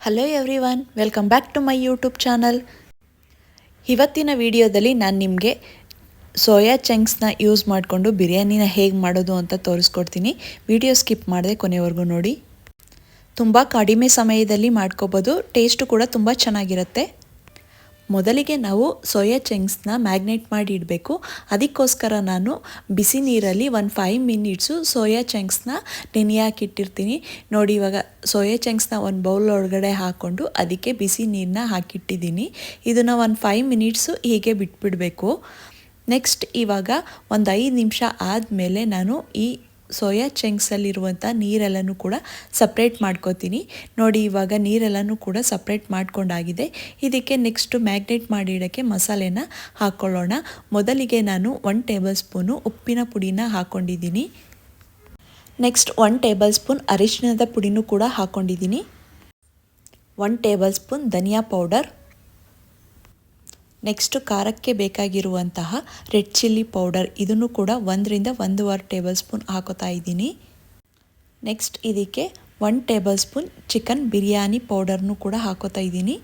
Hello everyone welcome back to my YouTube channel ಇವತ್ತಿನ ವಿಡಿಯೋದಲ್ಲಿ ನಾನು ನಿಮಗೆ ಸೋಯಾ ಚಂಕ್ಸ್ನ ಯೂಸ್ ಮಾಡಿಕೊಂಡು ಬಿರಿಯಾನಿನ ಹೇಗೆ ಮಾಡೋದು ಅಂತ ತೋರಿಸ್ಕೊಡ್ತೀನಿ. ವಿಡಿಯೋ ಸ್ಕಿಪ್ ಮಾಡಿದೆ ಕೊನೆವರೆಗೂ ನೋಡಿ. ತುಂಬ ಕಡಿಮೆ ಸಮಯದಲ್ಲಿ ಮಾಡ್ಕೋಬೋದು ಟೇಸ್ಟು ಕೂಡ ತುಂಬ ಚೆನ್ನಾಗಿರುತ್ತೆ. ಮೊದಲಿಗೆ ನಾವು ಸೋಯಾ ಚಂಕ್ಸ್ನ ಮ್ಯಾಗ್ನೇಟ್ ಮಾಡಿ ಇಡಬೇಕು. ಅದಕ್ಕೋಸ್ಕರ ನಾನು ಬಿಸಿ ನೀರಲ್ಲಿ ಒಂದು ಫೈವ್ ಮಿನಿಟ್ಸು ಸೋಯಾ ಚಂಕ್ಸ್ನ ನೆನೆಯಾಕಿಟ್ಟಿರ್ತೀನಿ ನೋಡಿ ಇವಾಗ ಸೋಯಾ ಚಂಕ್ಸ್ನ ಒಂದು ಬೌಲ್ ಒಳಗಡೆ ಹಾಕ್ಕೊಂಡು ಅದಕ್ಕೆ ಬಿಸಿ ನೀರನ್ನ ಹಾಕಿಟ್ಟಿದ್ದೀನಿ. ಇದನ್ನು ಒಂದು ಫೈವ್ ಮಿನಿಟ್ಸು ಹೀಗೆ ಬಿಟ್ಬಿಡಬೇಕು. ನೆಕ್ಸ್ಟ್ ಇವಾಗ ಒಂದು ಐದು ನಿಮಿಷ ಆದಮೇಲೆ ನಾನು ಈ ಸೋಯಾ ಚಂಕ್ಸಲ್ಲಿರುವಂಥ ನೀರೆಲ್ಲನೂ ಕೂಡ ಸಪ್ರೇಟ್ ಮಾಡ್ಕೋತೀನಿ. ನೋಡಿ, ಇವಾಗ ನೀರೆಲ್ಲನೂ ಕೂಡ ಸಪ್ರೇಟ್ ಮಾಡ್ಕೊಂಡಾಗಿದೆ. ಇದಕ್ಕೆ ನೆಕ್ಸ್ಟು ಮ್ಯಾಗ್ನೇಟ್ ಮಾಡಿ ಇಡೋಕ್ಕೆ ಮಸಾಲೆನ ಹಾಕ್ಕೊಳ್ಳೋಣ ಮೊದಲಿಗೆ ನಾನು ಒನ್ ಟೇಬಲ್ ಸ್ಪೂನು ಉಪ್ಪಿನ ಪುಡಿನ ಹಾಕ್ಕೊಂಡಿದ್ದೀನಿ ನೆಕ್ಸ್ಟ್ ಒನ್ ಟೇಬಲ್ ಸ್ಪೂನ್ ಅರಿಶಿಣದ ಪುಡಿನೂ ಕೂಡ ಹಾಕ್ಕೊಂಡಿದ್ದೀನಿ ಒನ್ ಟೇಬಲ್ ಸ್ಪೂನ್ ಧನಿಯಾ ಪೌಡರ್ ನೆಕ್ಸ್ಟು ಖಾರಕ್ಕೆ ಬೇಕಾಗಿರುವಂತಹ ರೆಡ್ ಚಿಲ್ಲಿ ಪೌಡರ್ ಇದನ್ನು ಕೂಡ ಒಂದರಿಂದ ಒಂದೂವರೆ ಟೇಬಲ್ ಸ್ಪೂನ್ ಹಾಕೋತಾ ಇದ್ದೀನಿ. ನೆಕ್ಸ್ಟ್ ಇದಕ್ಕೆ one tablespoon chicken biryani ಪೌಡರ್ನು ಕೂಡ ಹಾಕೋತಾ ಇದ್ದೀನಿ.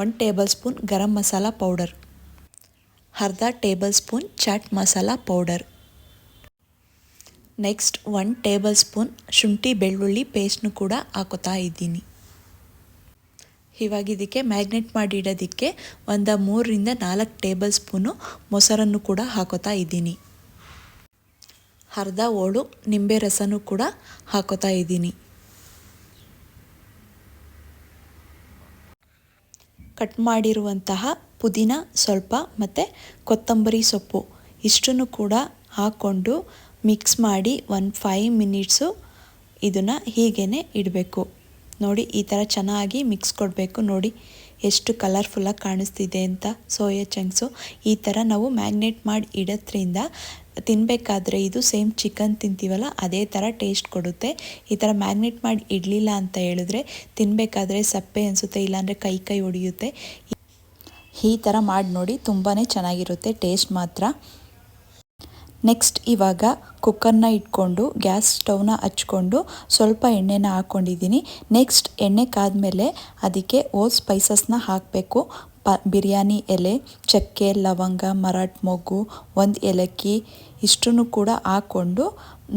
One tablespoon garam masala powder ಅರ್ಧ tablespoon chaat masala powder next one tablespoon ಶುಂಠಿ ಬೆಳ್ಳುಳ್ಳಿ ಪೇಸ್ಟ್ನು ಕೂಡ ಹಾಕೋತಾ ಇದ್ದೀನಿ. ಇವಾಗ ಇದಕ್ಕೆ ಮ್ಯಾಗ್ನೆಟ್ ಮಾಡಿ ಇಡೋದಕ್ಕೆ ಒಂದು ಮೂರರಿಂದ ನಾಲ್ಕು ಟೇಬಲ್ ಸ್ಪೂನು ಮೊಸರನ್ನು ಕೂಡ ಹಾಕೋತಾ ಇದ್ದೀನಿ. ಅರ್ಧ ಓಳು ನಿಂಬೆ ರಸನೂ ಕೂಡ ಹಾಕೋತಾ ಇದ್ದೀನಿ. ಕಟ್ ಮಾಡಿರುವಂತಹ ಪುದೀನ ಸ್ವಲ್ಪ ಮತ್ತು ಕೊತ್ತಂಬರಿ ಸೊಪ್ಪು ಇಷ್ಟನ್ನು ಕೂಡ ಹಾಕ್ಕೊಂಡು ಮಿಕ್ಸ್ ಮಾಡಿ ಒಂದು ಫೈವ್ ಮಿನಿಟ್ಸು ಇದನ್ನು ಹೀಗೇ ಇಡಬೇಕು. ನೋಡಿ, ಈ ಥರ ಚೆನ್ನಾಗಿ ಮಿಕ್ಸ್ ಕೊಡಬೇಕು. ನೋಡಿ, ಎಷ್ಟು ಕಲರ್ಫುಲ್ಲಾಗಿ ಕಾಣಿಸ್ತಿದೆ ಅಂತ ಸೋಯಾ ಚಂಕ್ಸು ಈ ಥರ ನಾವು ಮ್ಯಾಗ್ನೇಟ್ ಮಾಡಿ ಇಡೋದ್ರಿಂದ ತಿನ್ನಬೇಕಾದ್ರೆ ಇದು ಸೇಮ್ ಚಿಕನ್ ತಿಂತೀವಲ್ಲ, ಅದೇ ಥರ ಟೇಸ್ಟ್ ಕೊಡುತ್ತೆ. ಈ ಥರ ಮ್ಯಾಗ್ನೇಟ್ ಮಾಡಿ ಇಡಲಿಲ್ಲ ಅಂತ ಹೇಳಿದ್ರೆ ತಿನ್ನಬೇಕಾದ್ರೆ ಸಪ್ಪೆ ಅನಿಸುತ್ತೆ, ಇಲ್ಲಾಂದರೆ ಕೈ ಕೈ ಒಡೆಯುತ್ತೆ. ಈ ಥರ ಮಾಡಿ ನೋಡಿ ತುಂಬಾ ಚೆನ್ನಾಗಿರುತ್ತೆ ಟೇಸ್ಟ್ ಮಾತ್ರ. ನೆಕ್ಸ್ಟ್ ಇವಾಗ ಕುಕ್ಕರ್ನ ಇಟ್ಕೊಂಡು ಗ್ಯಾಸ್ ಸ್ಟೌವ್ನ ಹಚ್ಕೊಂಡು ಸ್ವಲ್ಪ ಎಣ್ಣೆನ ಹಾಕ್ಕೊಂಡಿದ್ದೀನಿ ನೆಕ್ಸ್ಟ್ ಎಣ್ಣೆ ಕಾದ ಮೇಲೆ ಅದಕ್ಕೆ ಓಲ್ ಸ್ಪೈಸಸ್ನ ಹಾಕಬೇಕು. ಪ, ಬಿರಿಯಾನಿ ಎಲೆ, ಚಕ್ಕೆ, ಲವಂಗ, ಮರಾಠ್ ಮೊಗ್ಗು, ಒಂದು ಏಲಕ್ಕಿ ಇಷ್ಟನ್ನು ಕೂಡ ಹಾಕ್ಕೊಂಡು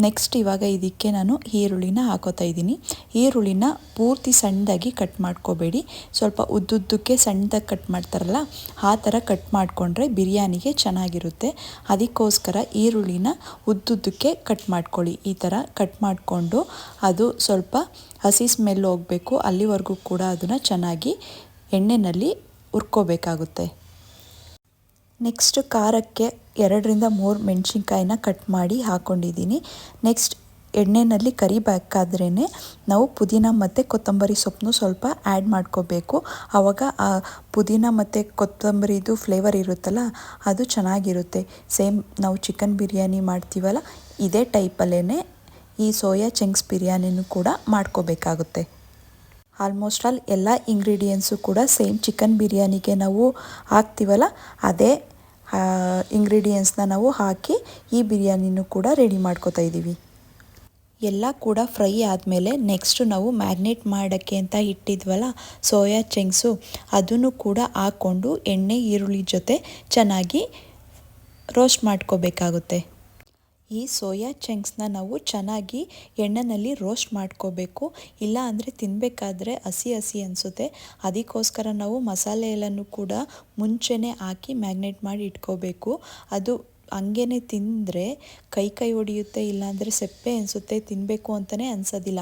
ನೆಕ್ಸ್ಟ್ ಇವಾಗ ಇದಕ್ಕೆ ನಾನು ಈರುಳ್ಳಿನ ಹಾಕೋತಾ ಇದ್ದೀನಿ. ಈರುಳ್ಳಿನ ಪೂರ್ತಿ ಸಣ್ಣದಾಗಿ ಕಟ್ ಮಾಡ್ಕೋಬೇಡಿ. ಸ್ವಲ್ಪ ಉದ್ದುದ್ದಕ್ಕೆ ಸಣ್ಣದಾಗಿ ಕಟ್ ಮಾಡ್ತಾರಲ್ಲ, ಆ ಥರ ಕಟ್ ಮಾಡಿಕೊಂಡ್ರೆ ಬಿರಿಯಾನಿಗೆ ಚೆನ್ನಾಗಿರುತ್ತೆ. ಅದಕ್ಕೋಸ್ಕರ ಈರುಳ್ಳಿನ ಉದ್ದುದ್ದಕ್ಕೆ ಕಟ್ ಮಾಡ್ಕೊಳ್ಳಿ. ಈ ಥರ ಕಟ್ ಮಾಡಿಕೊಂಡು ಅದು ಸ್ವಲ್ಪ ಹಸಿ ಸ್ಮೆಲ್ ಹೋಗಬೇಕು. ಅಲ್ಲಿವರೆಗೂ ಕೂಡ ಅದನ್ನು ಚೆನ್ನಾಗಿ ಎಣ್ಣೆಯಲ್ಲಿ ಹುರ್ಕೋಬೇಕಾಗುತ್ತೆ. ನೆಕ್ಸ್ಟ್ ಖಾರಕ್ಕೆ ಎರಡರಿಂದ ಮೂರು ಮೆಣಸಿನ್ಕಾಯಿನ ಕಟ್ ಮಾಡಿ ಹಾಕ್ಕೊಂಡಿದ್ದೀನಿ ನೆಕ್ಸ್ಟ್ ಎಣ್ಣೆಯಲ್ಲಿ ಕರಿಬೇಕಾದ್ರೇ ನಾವು ಪುದೀನ ಮತ್ತು ಕೊತ್ತಂಬರಿ ಸೊಪ್ಪನ್ನು ಸ್ವಲ್ಪ ಆ್ಯಡ್ ಮಾಡ್ಕೋಬೇಕು. ಆವಾಗ ಆ ಪುದೀನ ಮತ್ತು ಕೊತ್ತಂಬರಿದು ಫ್ಲೇವರ್ ಇರುತ್ತಲ್ಲ, ಅದು ಚೆನ್ನಾಗಿರುತ್ತೆ. ಸೇಮ್ ನಾವು ಚಿಕನ್ ಬಿರಿಯಾನಿ ಮಾಡ್ತೀವಲ್ಲ, ಇದೇ ಟೈಪಲ್ಲೇ ಈ ಸೋಯಾ ಚಂಕ್ಸ್ ಬಿರಿಯಾನಿನೂ ಕೂಡ ಮಾಡ್ಕೋಬೇಕಾಗುತ್ತೆ. ಆಲ್ಮೋಸ್ಟ್ ಆಲ್ ಎಲ್ಲ ಇಂಗ್ರೀಡಿಯೆಂಟ್ಸು ಕೂಡ ಸೇಮ್ ಚಿಕನ್ ಬಿರಿಯಾನಿಗೆ ನಾವು ಹಾಕ್ತೀವಲ್ಲ? ಅದೇ ಇಂಗ್ರೀಡಿಯೆಂಟ್ಸ್ನ ನಾವು ಹಾಕಿ ಈ ಬಿರಿಯಾನಿನೂ ಕೂಡ ರೆಡಿ ಮಾಡ್ಕೋತಾ ಇದ್ದೀವಿ ಎಲ್ಲ ಕೂಡ ಫ್ರೈ ಆದಮೇಲೆ ನೆಕ್ಸ್ಟು ನಾವು ಮ್ಯಾಗ್ನೇಟ್ ಮಾಡೋಕ್ಕೆ ಅಂತ ಇಟ್ಟಿದ್ವಲ್ಲ ಸೋಯಾ ಚೆಂಗ್ಸು ಅದನ್ನು ಕೂಡ ಹಾಕ್ಕೊಂಡು ಎಣ್ಣೆ, ಈರುಳ್ಳಿ ಜೊತೆ ಚೆನ್ನಾಗಿ ರೋಸ್ಟ್ ಮಾಡ್ಕೋಬೇಕಾಗುತ್ತೆ. ಈ ಸೋಯಾ ಚಂಕ್ಸ್ನ ನಾವು ಚೆನ್ನಾಗಿ ಎಣ್ಣೆಯಲ್ಲಿ ರೋಸ್ಟ್ ಮಾಡ್ಕೋಬೇಕು. ಇಲ್ಲ ಅಂದರೆ ತಿನ್ನಬೇಕಾದ್ರೆ ಹಸಿ ಹಸಿ ಅನಿಸುತ್ತೆ. ಅದಕ್ಕೋಸ್ಕರ ನಾವು ಮಸಾಲೆ ಎಲ್ಲನೂ ಕೂಡ ಮುಂಚೆನೇ ಹಾಕಿ ಮ್ಯಾಗ್ನೇಟ್ ಮಾಡಿ ಇಟ್ಕೋಬೇಕು. ಅದು ಹಂಗೇ ತಿಂದರೆ ಕೈ ಕೈ ಒಡೆಯುತ್ತೆ, ಇಲ್ಲಾಂದರೆ ಸೆಪ್ಪೆ ಅನಿಸುತ್ತೆ ತಿನ್ನಬೇಕು ಅಂತಲೇ ಅನಿಸೋದಿಲ್ಲ.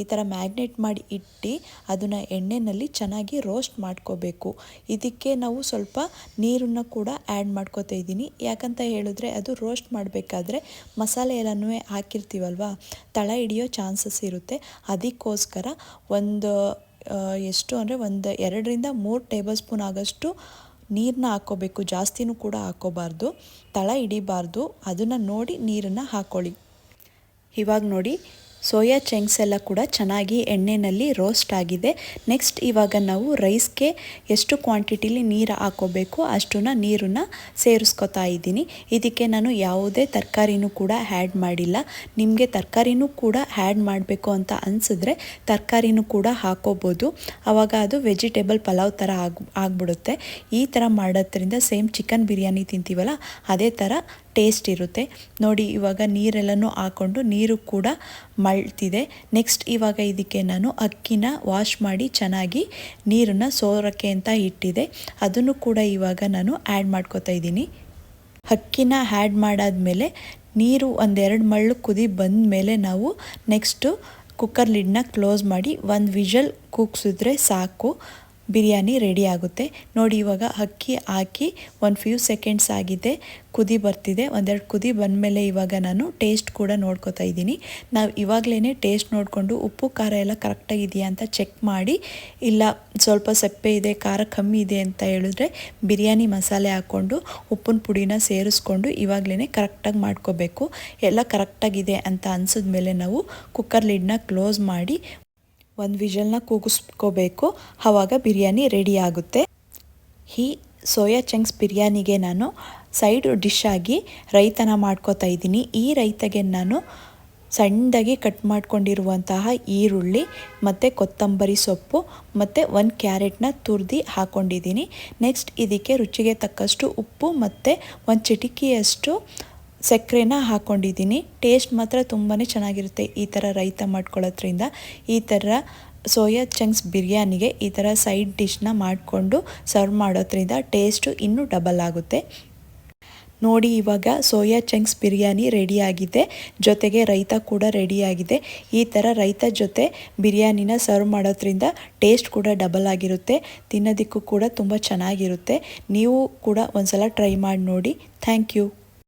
ಈ ಥರ ಮ್ಯಾಗ್ನೆಟ್ ಮಾಡಿ ಇಟ್ಟು ಅದನ್ನು ಎಣ್ಣೆಯಲ್ಲಿ ಚೆನ್ನಾಗಿ ರೋಸ್ಟ್ ಮಾಡ್ಕೋಬೇಕು. ಇದಕ್ಕೆ ನಾವು ಸ್ವಲ್ಪ ನೀರನ್ನು ಕೂಡ ಆ್ಯಡ್ ಮಾಡ್ಕೋತಾ ಇದ್ದೀನಿ. ಯಾಕಂತ ಹೇಳಿದ್ರೆ ಅದು ರೋಸ್ಟ್ ಮಾಡಬೇಕಾದ್ರೆ ಮಸಾಲೆ ಎಲ್ಲನೂ ಹಾಕಿರ್ತೀವಲ್ವ? ತಳ ಹಿಡಿಯೋ ಚಾನ್ಸಸ್ ಇರುತ್ತೆ. ಅದಕ್ಕೋಸ್ಕರ ಒಂದು ಎಷ್ಟು ಅಂದರೆ ಒಂದು ಎರಡರಿಂದ ಮೂರು ಟೇಬಲ್ ಸ್ಪೂನ್ ಆಗೋಷ್ಟು ನೀರನ್ನ ಹಾಕ್ಕೋಬೇಕು ಜಾಸ್ತಿನೂ ಕೂಡ ಹಾಕ್ಕೋಬಾರ್ದು ತಳ ಹಿಡಿಬಾರ್ದು ಅದನ್ನು ನೋಡಿ ನೀರನ್ನು ಹಾಕ್ಕೊಳ್ಳಿ ಇವಾಗ ನೋಡಿ ಸೋಯಾ ಚಂಕ್ಸ್ ಎಲ್ಲ ಕೂಡ ಚೆನ್ನಾಗಿ ಎಣ್ಣೆಯಲ್ಲಿ ರೋಸ್ಟ್ ಆಗಿದೆ. ನೆಕ್ಸ್ಟ್ ಇವಾಗ ನಾವು ರೈಸ್ಗೆ ಎಷ್ಟು ಕ್ವಾಂಟಿಟಿಲಿ ನೀರು ಹಾಕೋಬೇಕು ಅಷ್ಟನ್ನ ನೀರನ್ನು ಸೇರಿಸ್ಕೊತಾ ಇದ್ದೀನಿ. ಇದಕ್ಕೆ ನಾನು ಯಾವುದೇ ತರಕಾರಿನೂ ಕೂಡ ಆ್ಯಡ್ ಮಾಡಿಲ್ಲ. ನಿಮಗೆ ತರಕಾರಿನೂ ಕೂಡ ಆ್ಯಡ್ ಮಾಡಬೇಕು ಅಂತ ಅನಿಸಿದ್ರೆ ತರಕಾರಿನೂ ಕೂಡ ಹಾಕೋಬೋದು. ಆವಾಗ ಅದು ವೆಜಿಟೇಬಲ್ ಪಲಾವ್ ಥರ ಆಗಿ, ಆಗಿಬಿಡುತ್ತೆ. ಈ ಥರ ಮಾಡೋದ್ರಿಂದ ಸೇಮ್ ಚಿಕನ್ ಬಿರಿಯಾನಿ ತಿಂತೀವಲ್ಲ, ಅದೇ ಥರ ಟೇಸ್ಟ್ ಇರುತ್ತೆ. ನೋಡಿ, ಇವಾಗ ನೀರೆಲ್ಲನೂ ಹಾಕ್ಕೊಂಡು ನೀರು ಕೂಡ ಮಳ್ತಿದೆ ನೆಕ್ಸ್ಟ್ ಇವಾಗ ಇದಕ್ಕೆ ನಾನು ಅಕ್ಕಿನ ವಾಶ್ ಮಾಡಿ ಚೆನ್ನಾಗಿ ನೀರನ್ನು ಸೋರೋಕ್ಕೆ ಅಂತ ಇಟ್ಟಿದೆ. ಅದನ್ನು ಕೂಡ ಇವಾಗ ನಾನು ಆ್ಯಡ್ ಮಾಡ್ಕೋತಾ ಇದ್ದೀನಿ. ಅಕ್ಕಿನ ಆ್ಯಡ್ ಮಾಡಾದ್ಮೇಲೆ ನೀರು ಒಂದೆರಡು ಮಳ್ಳು ಕುದಿ ಬಂದ ಮೇಲೆ ನಾವು ನೆಕ್ಸ್ಟು ಕುಕ್ಕರ್ ಲಿಡ್ನ ಕ್ಲೋಸ್ ಮಾಡಿ ಒಂದು ವಿಷಲ್ ಕೂಗ್ಸಿದ್ರೆ ಸಾಕು. ಬಿರಿಯಾನಿ ರೆಡಿ ಆಗುತ್ತೆ. ನೋಡಿ ಇವಾಗ ಅಕ್ಕಿ ಹಾಕಿ ಒಂದು ಫ್ಯೂ ಸೆಕೆಂಡ್ಸ್ ಆಗಿದೆ. ಕುದಿ ಬರ್ತಿದೆ. ಒಂದೆರಡು ಕುದಿ ಬಂದಮೇಲೆ ಇವಾಗ ನಾನು ಟೇಸ್ಟ್ ಕೂಡ ನೋಡ್ಕೋತಾ ಇದ್ದೀನಿ. ನಾವು ಇವಾಗಲೇ ಟೇಸ್ಟ್ ನೋಡಿಕೊಂಡು ಉಪ್ಪು, ಖಾರ ಎಲ್ಲ ಕರೆಕ್ಟಾಗಿದೆಯಾ ಅಂತ ಚೆಕ್ ಮಾಡಿ, ಇಲ್ಲ ಸ್ವಲ್ಪ ಸಪ್ಪೆ ಇದೆ, ಖಾರ ಕಮ್ಮಿ ಇದೆ ಅಂತ ಹೇಳಿದ್ರೆ ಬಿರಿಯಾನಿ ಮಸಾಲೆ ಹಾಕ್ಕೊಂಡು ಉಪ್ಪಿನ ಪುಡಿನ ಸೇರಿಸ್ಕೊಂಡು ಇವಾಗಲೇ ಕರೆಕ್ಟಾಗಿ ಮಾಡ್ಕೋಬೇಕು. ಎಲ್ಲ ಕರೆಕ್ಟಾಗಿದೆ ಅಂತ ಅನಿಸಿದ್ಮೇಲೆ ನಾವು ಕುಕ್ಕರ್ ಲಿಡ್ನ ಕ್ಲೋಸ್ ಮಾಡಿ ಒಂದು ವಿಷಲ್ನ ಕೂಗಿಸ್ಕೋಬೇಕು. ಆವಾಗ ಬಿರಿಯಾನಿ ರೆಡಿ ಆಗುತ್ತೆ. ಈ ಸೋಯಾ ಚಂಕ್ಸ್ ಬಿರಿಯಾನಿಗೆ ನಾನು ಸೈಡ್ ಡಿಶ್ ಆಗಿ ರೈತನ ಮಾಡ್ಕೋತಾ ಇದ್ದೀನಿ. ಈ ರೈತಗೆ ನಾನು ಸಣ್ಣದಾಗಿ ಕಟ್ ಮಾಡ್ಕೊಂಡಿರುವಂತಹ ಈರುಳ್ಳಿ, ಮತ್ತು ಕೊತ್ತಂಬರಿ ಸೊಪ್ಪು, ಮತ್ತು ಒಂದು ಕ್ಯಾರೆಟ್ನ ತುರ್ದಿ ಹಾಕ್ಕೊಂಡಿದ್ದೀನಿ ನೆಕ್ಸ್ಟ್ ಇದಕ್ಕೆ ರುಚಿಗೆ ತಕ್ಕಷ್ಟು ಉಪ್ಪು, ಮತ್ತು ಒಂದು ಚಿಟಿಕೆಯಷ್ಟು ಸಕ್ಕರೆನ ಹಾಕ್ಕೊಂಡಿದ್ದೀನಿ ಟೇಸ್ಟ್ ಮಾತ್ರ ತುಂಬಾ ಚೆನ್ನಾಗಿರುತ್ತೆ ಈ ಥರ ರೈತ ಮಾಡ್ಕೊಳ್ಳೋದ್ರಿಂದ ಈ ಥರ ಸೋಯಾ ಚಂಕ್ಸ್ ಬಿರಿಯಾನಿಗೆ ಈ ಥರ ಸೈಡ್ ಡಿಶ್ನ ಮಾಡಿಕೊಂಡು ಸರ್ವ್ ಮಾಡೋದ್ರಿಂದ ಟೇಸ್ಟು ಇನ್ನೂ ಡಬಲ್ ಆಗುತ್ತೆ. ನೋಡಿ ಇವಾಗ ಸೋಯಾ ಚಂಕ್ಸ್ ಬಿರಿಯಾನಿ ರೆಡಿಯಾಗಿದೆ. ಜೊತೆಗೆ ರೈತ ಕೂಡ ರೆಡಿಯಾಗಿದೆ. ಈ ಥರ ರೈತ ಜೊತೆ ಬಿರಿಯಾನಿನ ಸರ್ವ್ ಮಾಡೋದ್ರಿಂದ ಟೇಸ್ಟ್ ಕೂಡ ಡಬಲ್ ಆಗಿರುತ್ತೆ. ತಿನ್ನೋದಕ್ಕೂ ಕೂಡ ತುಂಬ ಚೆನ್ನಾಗಿರುತ್ತೆ. ನೀವು ಕೂಡ ಒಂದ್ಸಲ ಟ್ರೈ ಮಾಡಿ ನೋಡಿ. Thank you.